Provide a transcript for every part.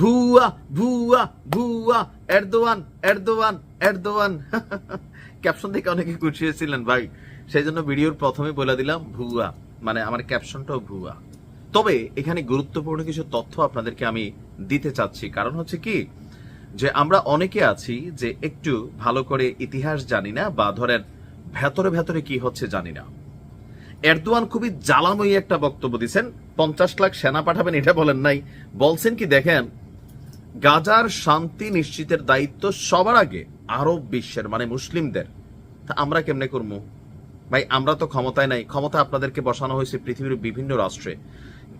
ভুয়া ভুয়া ভুয়া, এরদোয়ান এরদোয়ান এরদোয়ান। ক্যাপশন থেকে অনেকে খুশি হয়েছিলেন, ভাই। সেই জন্য ভিডিওর প্রথমে বলে দিলাম, ভুয়া। মানে আমার ক্যাপশনটাও ভুয়া। তবে এখানে গুরুত্বপূর্ণ কিছু তথ্য আপনাদেরকে আমি দিতে চাচ্ছি। কারণ হচ্ছে কি, যে আমরা অনেকে আছি যে একটু ভালো করে ইতিহাস জানি না, বা ধরেন ভেতরে ভেতরে কি হচ্ছে জানি না। এরদোয়ান খুবই জ্বালাময়ী একটা বক্তব্য দিচ্ছেন পঞ্চাশ লাখ সেনা পাঠাবেন, এটা বলেন নাই। বলছেন কি, দেখেন গাজার শান্তি নিশ্চিতের দায়িত্ব সবার আগে আরব বিশ্বের মানে মুসলিমদের। তা আমরা কেমনে করব ভাই, আমরা তো ক্ষমতায় নাই। ক্ষমতা আপনাদেরকে বসানো হয়েছে পৃথিবীর বিভিন্ন রাষ্ট্রে।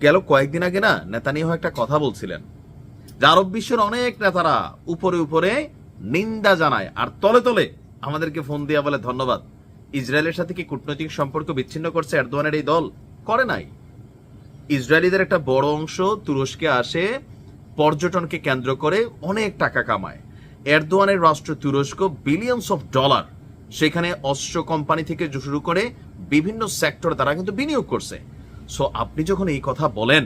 গেল কয়েকদিন আগে না, নেতানিয়াহু একটা কথা বলছিলেন যে, আরব বিশ্বের অনেক নেতারা উপরে উপরে নিন্দা জানায় আর তলে তলে আমাদেরকে ফোন দিয়া বলে, ধন্যবাদ। ইসরায়েলের সাথে কি কূটনৈতিক সম্পর্ক বিচ্ছিন্ন করছে এরদোয়ানের এই দল? করে নাই। ইসরায়েলিদের একটা বড় অংশ তুরস্কে আসে পর্যটনকে কেন্দ্র করে অনেক টাকা কামায়। এরদোয়ানের রাষ্ট্র তুরস্ক বিলিয়নস অফ ডলার সেখানে অস্ত্র কোম্পানি থেকে শুরু করে বিভিন্ন সেক্টর তারা কিন্তু বিনিয়োগ করছে। সো আপনি যখন এই কথা বলেন,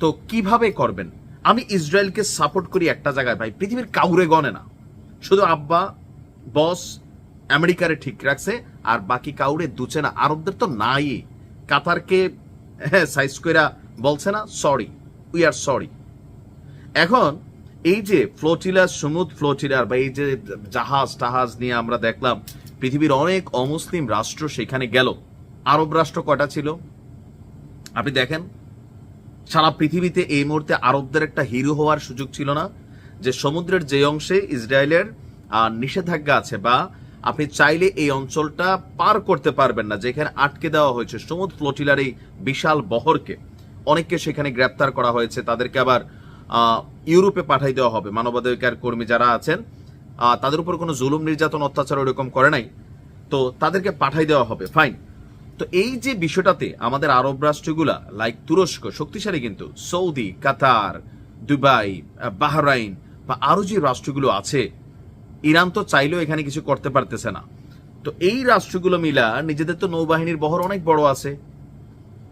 তো কীভাবে করবেন? আমি ইসরায়েলকে সাপোর্ট করি একটা জায়গায়, ভাই, পৃথিবীর কাউরে গনে না। শুধু আব্বা বস আমেরিকারে ঠিক রাখছে, আর বাকি কাউরে দুচে না। আরবদের তো নাই। কাতারকে হ্যাঁ সাইজ কইরা বলছে না সরি উই আর সরি এখন এই যে ফ্লোটিলার সমুদ ফ্লোটিলার বা এই যে জাহাজ টাহাজ নিয়ে আমরা দেখলাম, পৃথিবীর অনেক অমুসলিম রাষ্ট্র সেখানে গেল। আরব রাষ্ট্র কটা ছিল? আপনি দেখেন, সারা পৃথিবীতে এই মুহূর্তে আরবদের একটা হিরো হওয়ার সুযোগ ছিল না, যে সমুদ্রের যে অংশে ইসরায়েলের নিষেধাজ্ঞা আছে বা আপনি চাইলে এই অঞ্চলটা পার করতে পারবেন না, যেখানে আটকে দেওয়া হয়েছে। সমুদ্র ফ্লোটিলার এই বিশাল বহরকে অনেককে সেখানে গ্রেপ্তার করা হয়েছে, তাদেরকে আবার ইউরোপে পাঠাই দেওয়া হবে। মানবাধিকার কর্মী যারা আছেন তাদের উপর কোনো জুলুম, নির্যাতন, অত্যাচার ওরকম করে নাই। তো তাদেরকে পাঠাই দেওয়া হবে। ফাইন তো এই যে বিষয়টাতে আমাদের আরব রাষ্ট্রগুলা লাইক তুরস্ক, শক্তিশালী কিন্তু, সৌদি, কাতার, দুবাই বাহরাইন বা আরও যে রাষ্ট্রগুলো আছে, ইরান তো চাইলেও এখানে কিছু করতে পারতেছে না। তো এই রাষ্ট্রগুলো মিলা নিজেদের তো নৌবাহিনীর বহর অনেক বড় আছে।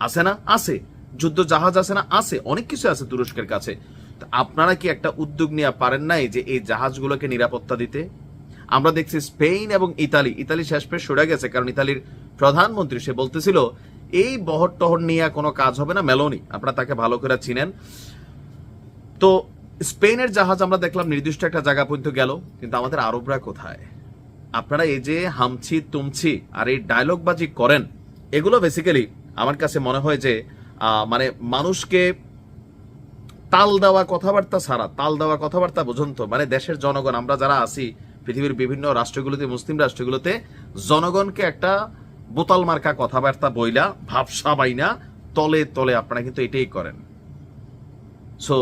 আছে না? আছে। যুদ্ধ জাহাজ আছে না? আছে। অনেক কিছু আছে তুরস্কের কাছে। আপনারা কি একটা উদ্যোগ নেওয়া পারেন নাই যে এই জাহাজগুলোকে নিরাপত্তা দিতে? আমরা দেখছি স্পেন এবং ইতালি ইতালি শেষ পেশ সরে গেছে কারণ ইতালির প্রধানমন্ত্রী, সে বলতেছিল, এই বহর টহর নিয়ে কোনো কাজ হবে না, মেলোনি। আপনারা তাকে ভালো করে চিনেন। তো স্পেনের জাহাজ আমরা দেখলাম নির্দিষ্ট একটা জায়গা পর্যন্ত গেল, কিন্তু আমাদের আরবরা কোথায়? আপনারা এই যে হামছি, তুমছি আর এই ডায়লগ বাজি করেন, এগুলো বেসিক্যালি আমার কাছে মনে হয় যে মানে মানুষকে তাল দেওয়া কথাবার্তা ছাড়া, তাল দেওয়া কথাবার্তা বুঝুন তো। মানে দেশের জনগণ, আমরা যারা আছি, পৃথিবীর বিভিন্ন রাষ্ট্রগুলোতে, মুসলিম রাষ্ট্রগুলোতে, জনগণকে একটা বোতাল মার্কা কথাবার্তা বইলা, ভাবসা বাইনা তলে তলে আপনারা কিন্তু এটাই করেন। সো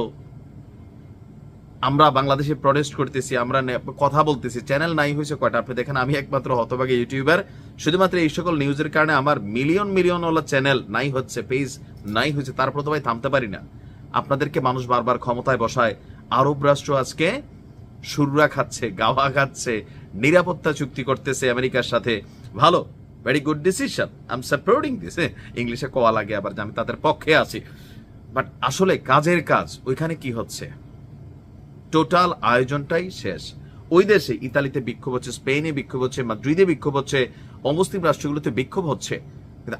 আমরা বাংলাদেশে প্রটেস্ট করতেছি, আমরা কথা বলতেছি চ্যানেল নাই হয়েছে কয়টা? আপনি দেখেন, আমি একমাত্র হতভাগে ইউটিউবার শুধুমাত্র এই সকল নিউজের কারণে আমার মিলিয়ন মিলিয়ন চ্যানেল নাই হচ্ছে পেজ নাই হয়েছে, তারপর তো ভাই থামতে পারি না। আপনাদেরকে মানুষ বারবার ক্ষমতায় বসায়। আরব রাষ্ট্র আজকে সুররা খাচ্ছে, গাওয়া খাচ্ছে, নিরাপত্তা চুক্তি করতেছে আমেরিকার সাথে। ভালো very good decision I am supporting this ইংলিশে কোয়া লাগে আবার আমি তাদের পক্ষে আছি। বাট আসলে কাজের কাজ, ওইখানে কি হচ্ছে? টোটাল আয়োজনটাই শেষ। ওই দেশে, ইতালিতে বিক্ষোভ হচ্ছে, স্পেনে বিক্ষোভ হচ্ছে, মাদ্রিদে বিক্ষোভ হচ্ছে, অমুসলিম রাষ্ট্রগুলোতে বিক্ষোভ হচ্ছে।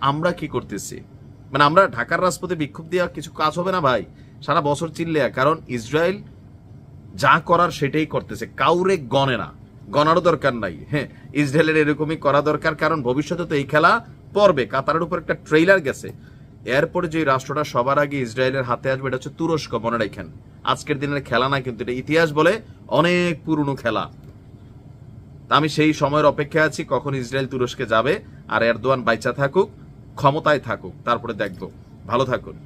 আমরা কি করতেছি? মানে আমরা ঢাকার রাজপথে বিক্ষোভ দেওয়া কিছু কাজ হবে না ভাই। সারা বছর চিল্লে কারণ ইসরায়েল যা করার সেটাই করতেছে। কাউরে গনে না। গনারও দরকার নাই। হ্যাঁ ইসরায়েলের এরকমই করা দরকার, কারণ ভবিষ্যতে তো এই খেলা পড়বে। কাতারের উপর একটা ট্রেইলার গেছে। এরপরে যে রাষ্ট্রটা সবার আগে ইসরায়েলের হাতে আসবে, এটা হচ্ছে তুরস্ক, মনে রাখেন। আজকের দিনের খেলা না, কিন্তু এটা ইতিহাস বলে অনেক পুরনো খেলা। আমি সেই সময়ের অপেক্ষা আছি, কখন ইসরায়েল তুরস্কে যাবে, আর এরদোয়ান বাইচা থাকুক। ক্ষমতায় থাকুক তারপরে দেখব। ভালো থাকুন।